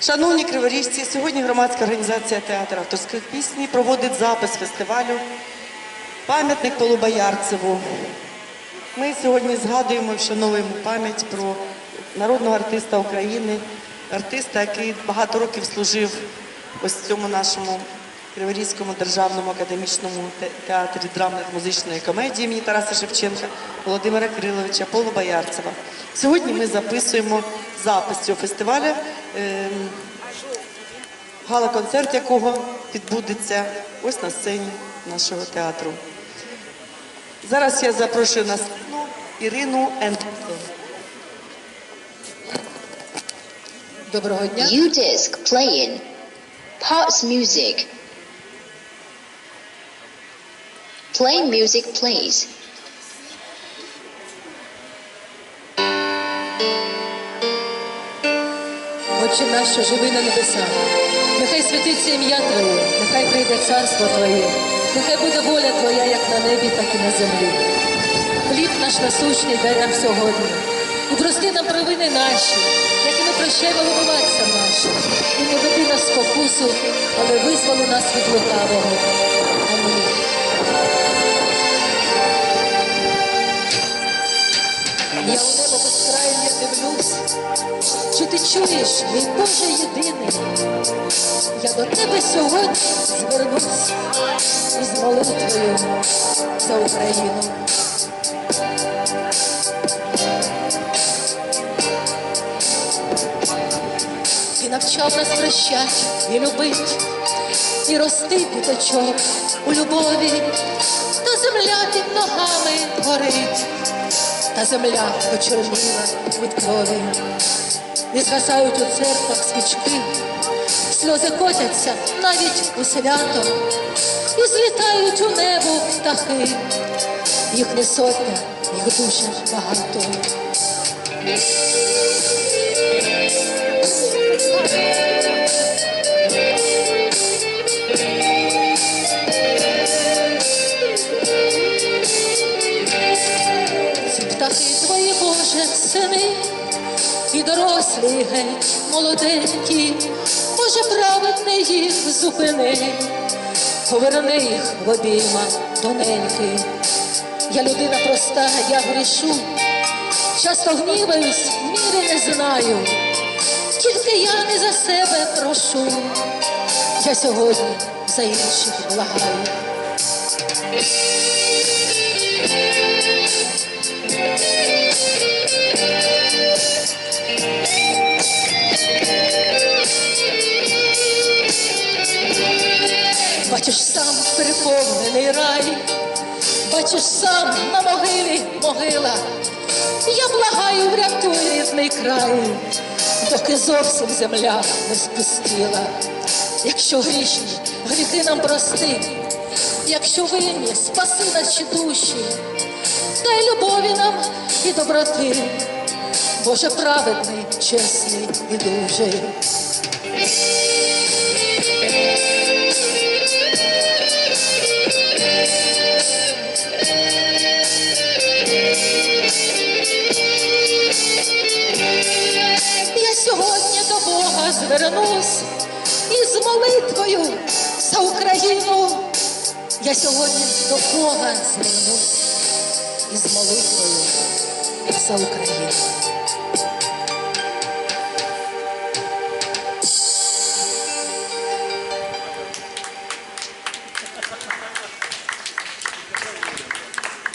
Шановні криворіжці, сьогодні громадська організація театр авторських пісні проводить запис фестивалю Пам'ятник Полубоярцеву. Ми сьогодні згадуємо і вшановуємо пам'ять про народного артиста України, артиста, який багато років служив ось цьому нашому Криворізькому державному академічному театрі драмних музичної комедії імені Тараса Шевченка Володимира Кириловича Полубоярцева. Сьогодні ми записуємо запис цього фестивалю. ем, гала-концерт якого відбудеться ось на сцені нашого театру. Зараз я запрошую на сцену Ірину Ендерсон. Доброго дня. U-disc playing. Parts music. Play music, please. Отче наш, що живий на небесах, нехай святиться ім'я Твоє, нехай прийде царство Твоє, нехай буде воля Твоя, як на небі, так і на землі. Хліб наш насущний дай нам сьогодні. І прости нам провини наші, як і ми прощаємо винуватцям нашим. І не веди нас спокусу, але визволи нас від лукавого. Амінь. Я у небо безкрайнє дивлюсь, чи ти чуєш, мій Боже єдиний? Я до тебе сьогодні звернусь із молитвою за Україну. Ти навчав нас прощать і любить, і рости діточок у любові, та земля під ногами горить, та земля почорніла від крові. І згасають у церквах свічки, сльози котяться навіть у свято, і злітають у небо птахи. Їх не сотня, їх дуже багато. Геть молоденькі, Боже, праведний їх зупини, поверни їх в обійма тоненькі. Я людина проста, я грішу, часто гніваюсь, міри не знаю, тільки я не за себе прошу, я сьогодні за інших благаю. Бачиш сам переповнений рай, бачиш сам на могилі могила. Я благаю, врятуй рідний край, доки зовсім земля не спустіла. Якщо грішні, гріхи нам прости, якщо винні, спаси наші душі, дай любові нам і доброти, Боже праведний, чесний і дужий. Звернусь із молитвою за Україну. Я сьогодні до Бога звернусь із молитвою за Україну.